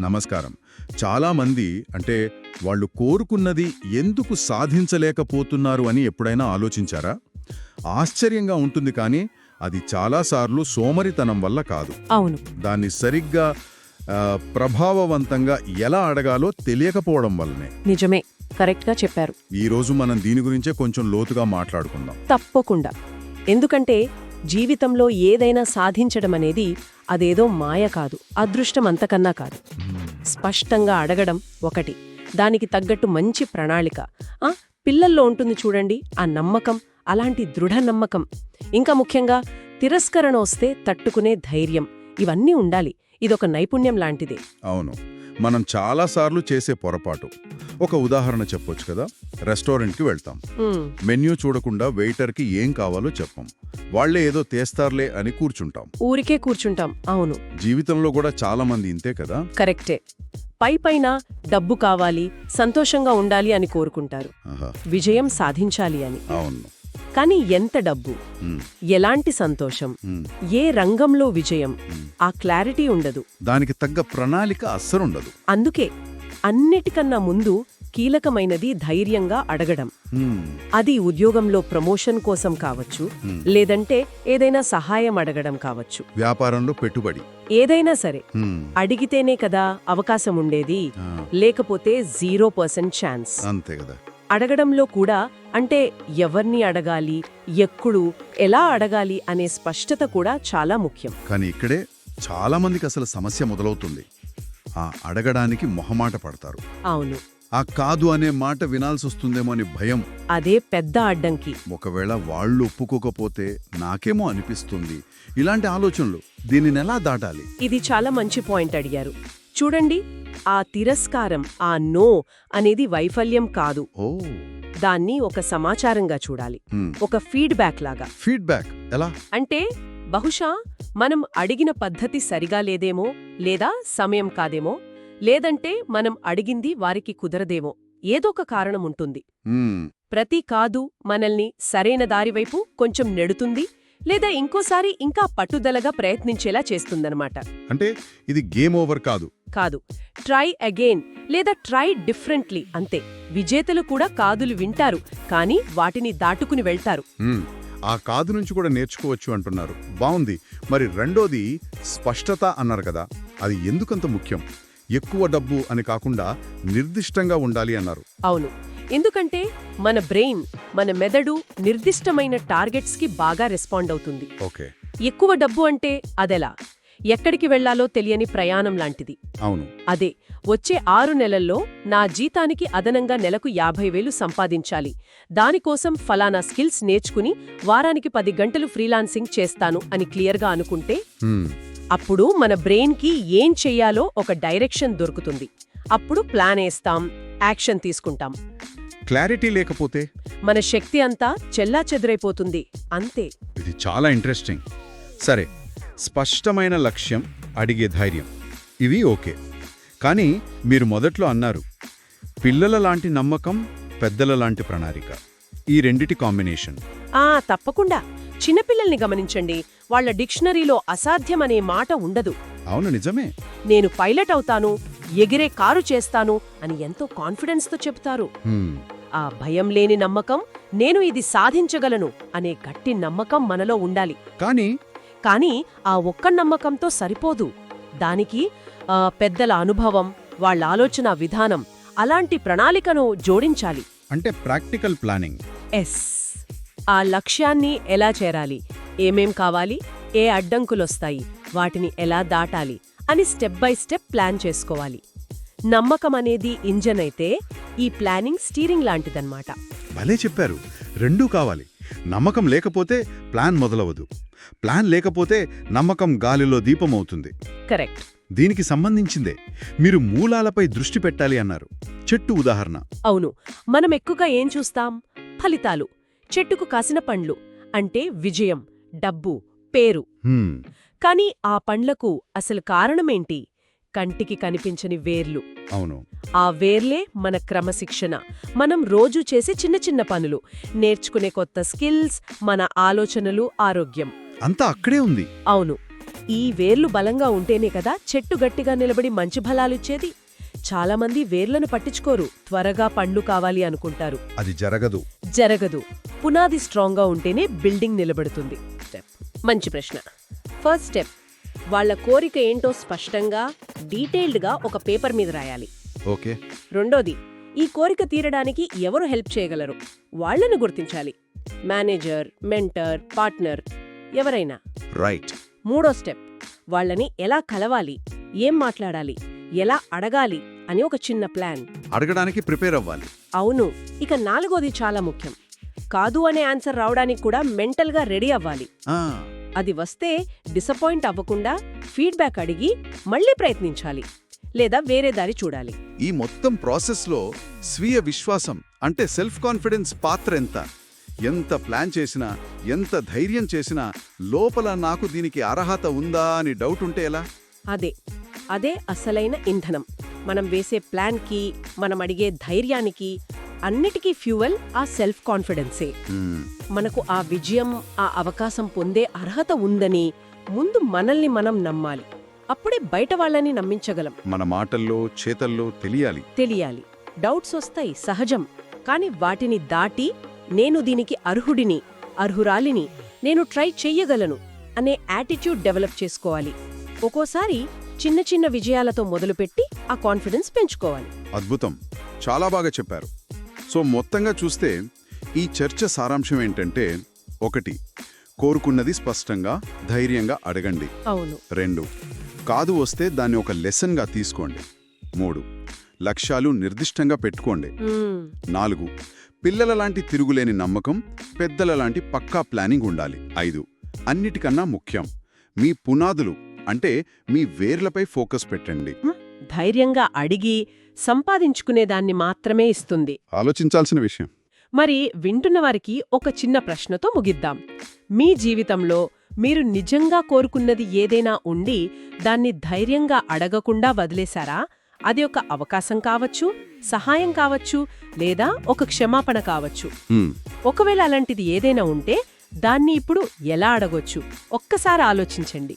నమస్కారం. చాలామంది అంటే వాళ్ళు కోరుకున్నది ఎందుకు సాధించలేకపోతున్నారు అని ఎప్పుడైనా ఆలోచించారా? ఆశ్చర్యంగా ఉంటుంది కానీ అది చాలాసార్లు సోమరితనం వల్ల కాదు. అవును. దాన్ని సరిగ్గా ప్రభావవంతంగా ఎలా అడగాలో తెలియకపోవడం వల్లనే. నిజమే. కరెక్ట్గా చెప్పారు. ఈరోజు మనం దీని గురించే కొంచెం లోతుగా మాట్లాడుకుందాం. తప్పకుండా. ఎందుకంటే జీవితంలో ఏదైనా సాధించడం అనేది అదేదో మాయ కాదు అదృష్టం అంతకన్నా కాదు. స్పష్టంగా అడగడం ఒకటి. దానికి తగ్గట్టు మంచి ప్రణాళిక. ఆ పిల్లల్లో ఉంటుంది చూడండి ఆ నమ్మకం అలాంటి దృఢ నమ్మకం. ఇంకా ముఖ్యంగా తిరస్కరణ వస్తే తట్టుకునే ధైర్యం. ఇవన్నీ ఉండాలి. ఇదొక నైపుణ్యం లాంటిదే. అవును. మనం చాలాసార్లు చేసే పొరపాటు. ఒక ఉదాహరణ చెప్పొచ్చు కదా? రెస్టారెంట్కి వెళ్తాం. మెన్యూ చూడకుండా వెయిటర్కి ఏం కావాలో చెప్పం. వాళ్ళే ఏదో తీస్తారులే అని కూర్చుంటాం. ఊరికే కూర్చుంటాం. అవును. జీవితంలో కూడా చాలా మంది ఇంతే కదా? కరెక్టే. పై పైన డబ్బు కావాలి సంతోషంగా ఉండాలి అని కోరుకుంటారు. విజయం సాధించాలి అని. అవును. కానీ ఎంత డబ్బు? ఎలాంటి సంతోషం? ఏ రంగంలో విజయం. ఆ క్లారిటీ ఉండదు. దానికి తగ్గ ప్రణాళిక అస్సరుండదు అందుకే అన్నిటికన్నా ముందు కీలకమైనది ధైర్యంగా అడగడం. అది ఉద్యోగంలో ప్రమోషన్ కోసం కావచ్చు. లేదంటే ఏదైనా సహాయం అడగడం కావచ్చు. వ్యాపారంలో పెట్టుబడి. ఏదైనా సరే అడిగితేనే కదా అవకాశం ఉండేది. లేకపోతే జీరో పర్సెంట్ ఛాన్స్. అంతే కదా. అడగడంలో కూడా అంటే ఎవర్ని అడగాలి ఎప్పుడు ఎలా అడగాలి అనే స్పష్టత కూడా చాలా ముఖ్యం. కానీ ఇక్కడే చాలా మందికి అసలు సమస్య మొదలవుతుంది. ఆ అడగడానికి మొహమాట పడతారు. అవును. ఆ కాదు అనే మాట వినాల్సి వస్తుందేమో అని భయం. అదే పెద్ద అడ్డంకి. ఒకవేళ వాళ్ళు ఒప్పుకోకపోతే నాకేమో అనిపిస్తుంది. ఇలాంటి ఆలోచనలు దీనిని ఎలా దాటాలి? ఇది చాలా మంచి పాయింట్ అడిగారు. చూడండి ఆ తిరస్కారం ఆ నో అనేది వైఫల్యం కాదు. దాన్ని ఒక సమాచారంగా చూడాలి. ఒక ఫీడ్బ్యాక్ లాగా. ఫీడ్బ్యాక్? ఎలా? అంటే బహుశా మనం అడిగిన పద్ధతి సరిగా లేదేమో లేదా సమయం కాదేమో లేదంటే మనం అడిగింది వారికి కుదరదేమో ఏదొక కారణం ఉంటుంది. ప్రతి కాదు మనల్ని సరైన దారివైపు కొంచెం నెడుతుంది లేదా ఇంకోసారి ఇంకా పట్టుదలగా ప్రయత్నించేలా చేస్తుందన్నమాట. అంటే ఇది గేమ్ ఓవర్ కాదు. కాదు. ట్రై అగైన్ లేదా ట్రై డిఫరెంట్లీ అంతే. విజేతలు కూడా కాదులు వింటారు కానీ వాటిని దాటుకుని వెళ్తారు. ఆ కాదు నుంచి కూడా నేర్చుకోవచ్చు అంటున్నారు. బావుంది. మరి రెండోది స్పష్టత అన్నారు కదా అది ఎందుకంత ముఖ్యం? ఎక్కువ డబ్బు అని కాకుండా నిర్దిష్టంగా ఉండాలి అన్నారు. అవును. ఎందుకంటే మన బ్రెయిన్ మన మెదడు నిర్దిష్టమైన టార్గెట్స్కి బాగా రెస్పాండ్ అవుతుంది. ఓకే. ఎక్కువ డబ్బు అంటే అదెలా? ఎక్కడికి వెళ్ళాలో తెలియని ప్రయాణం లాంటిది. అవును. అదే వచ్చే ఆరు నెలల్లో నా జీతానికి అదనంగా నెలకు యాభై వేలు సంపాదించాలి. దానికోసం ఫలానా స్కిల్స్ నేర్చుకుని వారానికి పది గంటలు ఫ్రీలాన్సింగ్ చేస్తాను అని క్లియర్గా అనుకుంటే. అప్పుడు మన బ్రెయిన్కి ఏం చెయ్యాలో ఒక డైరెక్షన్ దొరుకుతుంది. అప్పుడు ప్లాన్ వేస్తాం యాక్షన్ తీసుకుంటాం. క్లారిటీ లేకపోతే? మన శక్తి అంతా చెల్లాచెదురైపోతుంది. అంతే. ఇది చాలా ఇంట్రెస్టింగ్. సరే స్పష్టమైన లక్ష్యం అడిగే ధైర్యం. ఇవి ఓకే. కానీ మీరు మొదట్లో అన్నారు పిల్లల లాంటి నమ్మకం పెద్దల లాంటి ప్రణాళిక. ఈ రెండిటి కాంబినేషన్. ఆ తప్పకుండా. చిన్నపిల్లల్ని గమనించండి. వాళ్ళ డిక్షనరీలో అసాధ్యమనే మాట ఉండదు. అవును నిజమే. నేను పైలట్ అవుతాను ఎగిరే కారు చేస్తాను అని ఎంతో కాన్ఫిడెన్స్తో చెప్తారు. ఆ భయం లేని నమ్మకం నేను ఇది సాధించగలను అనే గట్టి నమ్మకం మనలో ఉండాలి. కానీ కానీ ఆ ఒక్క నమ్మకంతో సరిపోదు. దానికి పెద్దల అనుభవం వాళ్ళ ఆలోచన విధానం అలాంటి ప్రణాళికను జోడించాలి. అంటే ప్రాక్టికల్ ప్లానింగ్. ఎస్. ఆ లక్ష్యాన్ని ఎలా చేరాలి? ఏమేం కావాలి? ఏ అడ్డంకులొస్తాయి? వాటిని ఎలా దాటాలి? అని స్టెప్ బై స్టెప్ ప్లాన్ చేసుకోవాలి. నమ్మకం అనేది ఇంజన్ అయితే ఈ ప్లానింగ్ స్టీరింగ్ లాంటిదన్నమాట. భలే చెప్పారు. రెండూ కావాలి. నమ్మకం లేకపోతే ప్లాన్ మొదలవదు ప్లాన్ లేకపోతే నమ్మకం గాలిలో దీపమవుతుంది. కరెక్ట్. దీనికి సంబంధించిందే మీరు మూలాలపై దృష్టి పెట్టాలి అన్నారు. చెట్టు ఉదాహరణ. అవును. మనం ఎక్కువగా ఏం చూస్తాం? ఫలితాలు. చెట్టుకు కాసిన పండ్లు. అంటే విజయం డబ్బు పేరు. కాని ఆ పండ్లకు అసలు కారణమేంటి? కంటికి కనిపించని వేర్లు. అవును. ఆ వేర్లే మన క్రమశిక్షణ. మనం రోజూ చేసే చిన్న చిన్న పనులు. నేర్చుకునే కొత్త స్కిల్స్ మన ఆలోచనలు ఆరోగ్యం. అంతా అక్కడే ఉంది. అవును. ఈ వేర్లు బలంగా ఉంటేనే కదా చెట్టు గట్టిగా నిలబడి మంచి ఫలాలిచ్చేది. చాలామంది వేర్లను పట్టించుకోరు. త్వరగా పండ్లు కావాలి అనుకుంటారు. అది జరగదు. జరగదు. పునాది స్ట్రాంగ్గా ఉంటేనే బిల్డింగ్ నిలబడుతుంది. మంచి ప్రశ్న. First step. వాళ్ళ కోరిక ఏంటో స్పష్టంగా డీటెయిల్డ్గా ఒక పేపర్ మీద రాయాలి. ఓకే. రెండోది. ఈ కోరిక తీరడానికి ఎవరు హెల్ప్ చేయగలరు? వాళ్ళని గుర్తించాలి. Manager mentor partner. ఎవరైనా. రైట్ మూడో స్టెప్. వాళ్ళని ఎలా కలవాలి? ఏం మాట్లాడాలి? ఎలా అడగాలి? అని ఒక చిన్న ప్లాన్. అడగడానికి ప్రిపేర్ అవ్వాలి. అవును. ఇక నాలుగోది చాలా ముఖ్యం. కాదు అనే ఆన్సర్ రావడానికి కూడా మెంటల్గా రెడీ అవ్వాలి. అది వస్తే డిసప్పాయింట్ అవ్వకుండా ఫీడ్బ్యాక్ అడిగి మళ్ళీ ప్రయత్నించాలి. లేదా వేరే దారి చూడాలి. ఈ మొత్తం ప్రాసెస్లో స్వీయ విశ్వాసం అంటే సెల్ఫ్ కాన్ఫిడెన్స్ పాత్ర ఎంత? ఎంత ప్లాన్ చేసినా ఎంత ధైర్యం చేసినా లోపల నాకు దీనికి అర్హత ఉందా అని డౌట్ ఉంటే ఎలా? అదే అదే అసలైన ఇంధనం. మనం వేసే ప్లాన్కి మనం అడిగే ధైర్యానికి అన్నిటికీ ఫ్యూవల్ ఆ సెల్ఫ్ కాన్ఫిడెన్సే. మనకు ఆ విజయం ఆ అవకాశం పొందే అర్హత ఉందని ముందు మనల్ని మనం నమ్మాలి. అప్పుడే బయట వాళ్ళని నమ్మించగలం. మన మాటల్లో చేతల్లో తెలియాలి. తెలియాలి. డౌట్స్ వస్తాయి సహజం. కాని వాటిని దాటి నేను దీనికి అర్హుడిని అర్హురాలిని నేను ట్రై చెయ్యగలను అనే యాటిట్యూడ్ డెవలప్ చేసుకోవాలి. ఒక్కోసారి చిన్న చిన్న విజయాలతో మొదలుపెట్టి ఆ కాన్ఫిడెన్స్ పెంచుకోవాలి. అద్భుతం. చాలా బాగా చెప్పారు. సో మొత్తంగా చూస్తే ఈ చర్చ సారాంశం ఏంటంటే ఒకటి కోరుకున్నది స్పష్టంగా ధైర్యంగా అడగండి. అవును. రెండు కాదు వస్తే దాన్ని ఒక లెసన్గా తీసుకోండి. మూడు లక్ష్యాలు నిర్దిష్టంగా పెట్టుకోండి. నాలుగు పిల్లల లాంటి తిరుగులేని నమ్మకం పెద్దల లాంటి పక్కా ప్లానింగ్ ఉండాలి. ఐదు. అన్నిటికన్నా ముఖ్యం మీ పునాదులు అంటే మీ వేర్లపై ఫోకస్ పెట్టండి. ధైర్యంగా అడిగి సంపాదించుకునే దాన్ని మాత్రమే ఇస్తుంది. ఆలోచించాల్సిన విషయం. మరి వింటున్న వారికి ఒక చిన్న ప్రశ్నతో ముగిద్దాం. మీ జీవితంలో మీరు నిజంగా కోరుకున్నది ఏదైనా ఉండి దాన్ని ధైర్యంగా అడగకుండా వదిలేశారా? అది ఒక అవకాశం కావచ్చు సహాయం కావచ్చు లేదా ఒక క్షమాపణ కావచ్చు. ఒకవేళ అలాంటిది ఏదైనా ఉంటే దాన్ని ఇప్పుడు ఎలా అడగొచ్చు? ఒక్కసారి ఆలోచించండి.